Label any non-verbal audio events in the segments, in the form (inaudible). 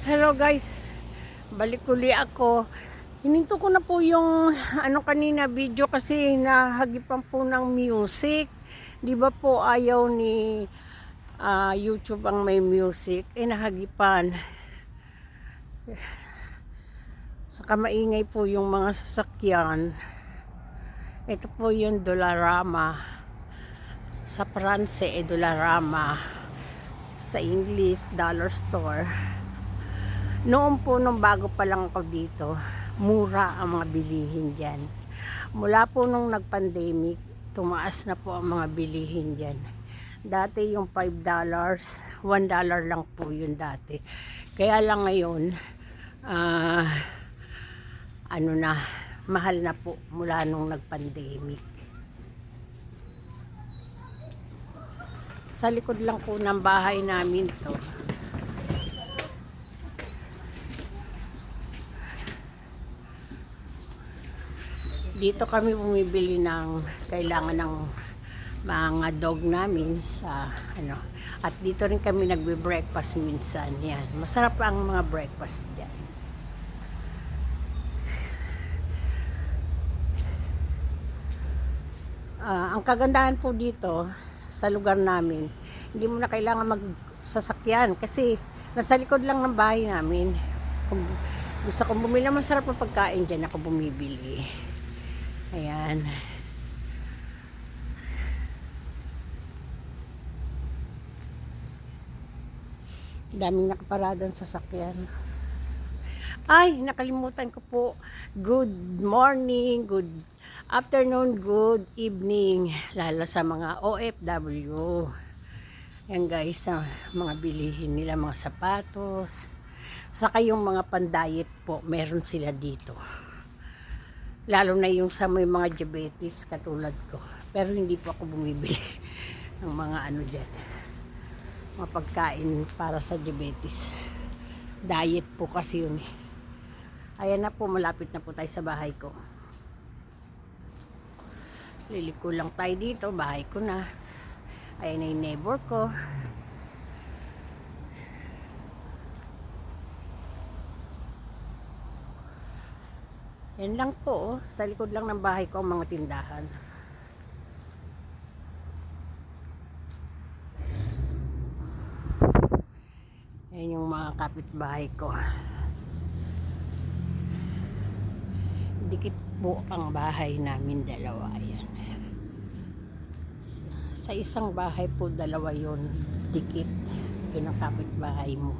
Hello guys, balik uli ako. Hininto ko na po yung ano kanina video kasi nahagipan po ng music. Di ba po ayaw ni ah, YouTube ang may music? Eh nahagipan. Saka maingay po yung mga sasakyan. Ito po yung Dolarama. Sa France, eh, Dolarama. Sa English, Dollar Store. Noon po, nung bago pa lang ako dito, mura ang mga bilihin dyan. Mula po nung nag-pandemic, tumaas na po ang mga bilihin dyan. Dati yung $5, $1 lang po yun dati. Kaya lang ngayon, ah, ano na, mahal na po mula nung nag-pandemic. Sa likod lang po ng bahay namin to. Dito kami bumibili ng kailangan ng mga dog namin sa ano at dito rin kami nagbe-breakfast minsan yan. Masarap ang mga breakfast diyan Ah, ang kagandahan po dito sa lugar namin hindi mo na kailangan magsasakyan kasi nasa likod lang ng bahay namin. Kung gusto kong bumili masarap na pagkain dyan ako bumibili Ayan. Daming nakaparadang sasakyan. Ay, nakalimutan ko po. Good morning, good afternoon, good evening. Lalo sa mga OFW. Yan guys, sa mga bilihin nila, mga sapatos. Saka yung mga pandayet po, meron sila dito lalo na yung sa may mga diabetes katulad ko. Pero hindi po ako bumibili (laughs) ng mga ano dyan. Mga pagkain para sa diabetes. Diet po kasi yun eh. Ayan na po malapit na po tayo sa bahay ko. Liliko lang tayo dito bahay ko na. Ayan na yung neighbor ko Yan lang po, oh. sa likod lang ng bahay ko ang mga tindahan. Yan yung mga kapitbahay ko. Dikit po ang bahay namin dalawa. Ayan. Sa isang bahay po dalawa yon dikit. Yun ang kapitbahay mo.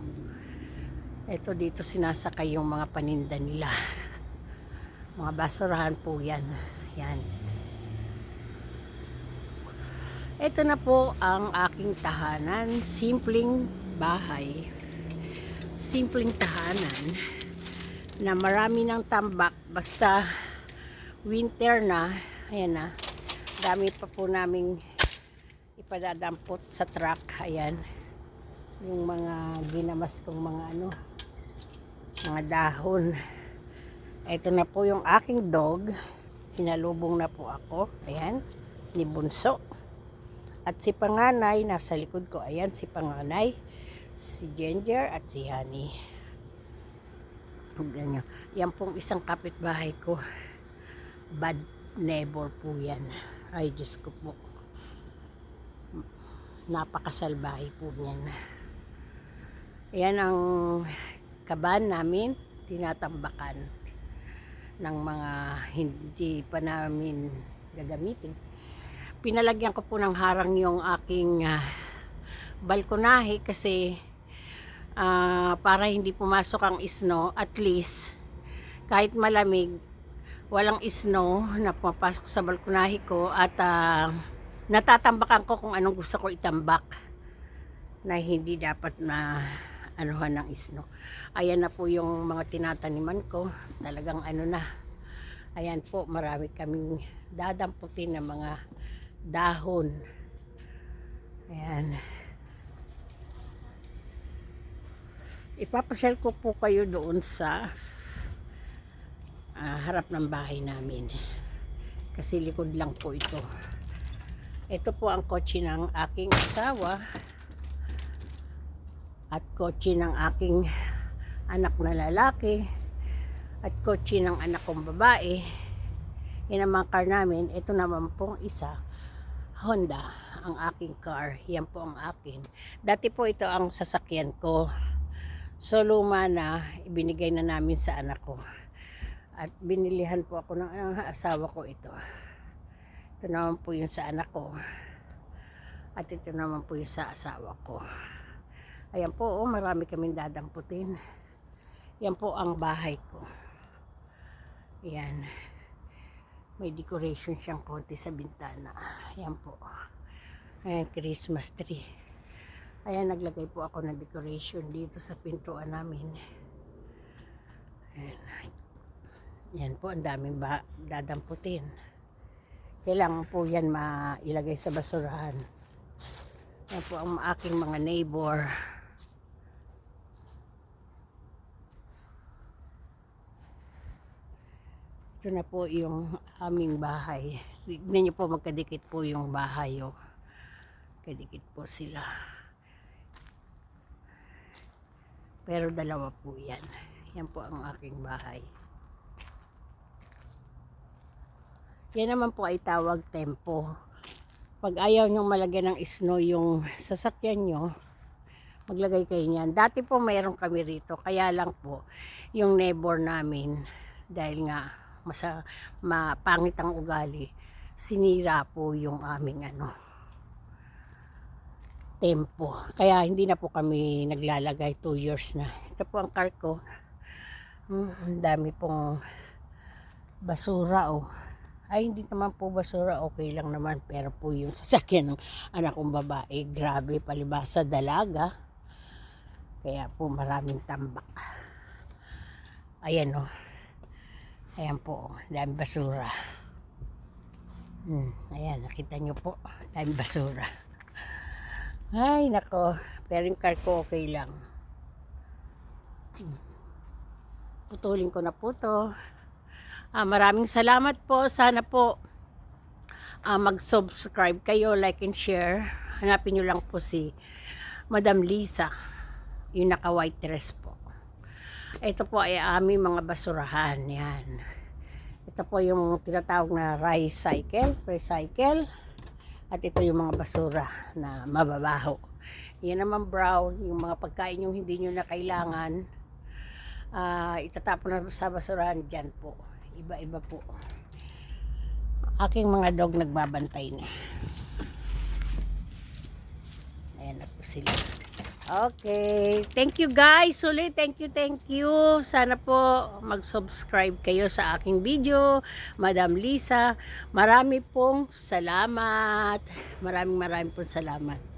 Ito dito sinasakay yung mga paninda nila mga basurahan po yan. Yan. Ito na po ang aking tahanan. Simpleng bahay. Simpleng tahanan na marami ng tambak. Basta winter na. Ayan na. Dami pa po naming ipadadampot sa truck. Ayan. Yung mga ginamas kong mga ano mga dahon ito na po yung aking dog. Sinalubong na po ako. Ayan, ni Bunso. At si Panganay, nasa likod ko. Ayan, si Panganay, si Ginger at si Honey. Yan, yan pong isang kapitbahay ko. Bad neighbor po yan. Ay, Diyos ko po. Napakasalbahay po niyan. Ayan ang kaban namin, tinatambakan ng mga hindi pa namin gagamitin. Pinalagyan ko po ng harang yung aking uh, balkonahe kasi uh, para hindi pumasok ang isno, at least kahit malamig, walang isno na pumapasok sa balkonahe ko at uh, natatambakan ko kung anong gusto ko itambak na hindi dapat na anuhan ng isno. Ayan na po yung mga tinataniman ko. Talagang ano na. Ayan po, marami kaming dadamputin ng mga dahon. Ayan. Ipapasyal ko po kayo doon sa uh, harap ng bahay namin. Kasi likod lang po ito. Ito po ang kotse ng aking asawa at kotse ng aking anak na lalaki at kotse ng anak kong babae. Yan ang mga car namin. Ito naman pong isa, Honda, ang aking car. Yan po ang akin. Dati po ito ang sasakyan ko. So luma na, ibinigay na namin sa anak ko. At binilihan po ako ng, ng asawa ko ito. Ito naman po yung sa anak ko. At ito naman po yung sa asawa ko. Ayan po, oh, marami kaming dadamputin. Yan po ang bahay ko. Ayan. May decoration siyang konti sa bintana. Ayan po. Ayan, Christmas tree. Ayan, naglagay po ako ng decoration dito sa pintuan namin. Ayan. Yan po, ang daming ba dadamputin. Kailangan po yan mailagay sa basurahan. Yan po ang aking mga neighbor. Ito na po yung aming bahay. Tignan niyo po magkadikit po yung bahay. Oh. Kadikit po sila. Pero dalawa po yan. Yan po ang aking bahay. Yan naman po ay tawag tempo. Pag ayaw nyong malagyan ng snow yung sasakyan nyo, maglagay kayo niyan. Dati po mayroon kami rito, kaya lang po yung neighbor namin, dahil nga masa, mapangit ang ugali, sinira po yung aming ano, tempo. Kaya hindi na po kami naglalagay 2 years na. Ito po ang car ko. Hmm, ang dami pong basura oh. Ay, hindi naman po basura, okay lang naman. Pero po yung (laughs) sasakyan ng anak kong babae, grabe, palibasa dalaga. Kaya po maraming tambak. Ayan o. Ayan po, dami basura. Hmm, ayan, nakita nyo po, dami basura. Ay, nako. Pero yung car ko okay lang. Hmm. Putulin ko na po to. Ah, maraming salamat po. Sana po ah, mag-subscribe kayo, like and share. Hanapin nyo lang po si Madam Lisa. Yung naka-white dress po. Ito po ay aming mga basurahan. Yan. Ito po yung tinatawag na rice cycle, recycle. At ito yung mga basura na mababaho. Yan naman brown, yung mga pagkain yung hindi nyo na kailangan. ah itatapon na sa basurahan dyan po. Iba-iba po. Aking mga dog nagbabantay na. Ayan na po sila. Okay. Thank you guys. Ulit, thank you, thank you. Sana po mag-subscribe kayo sa aking video. Madam Lisa, marami pong salamat. Maraming maraming pong salamat.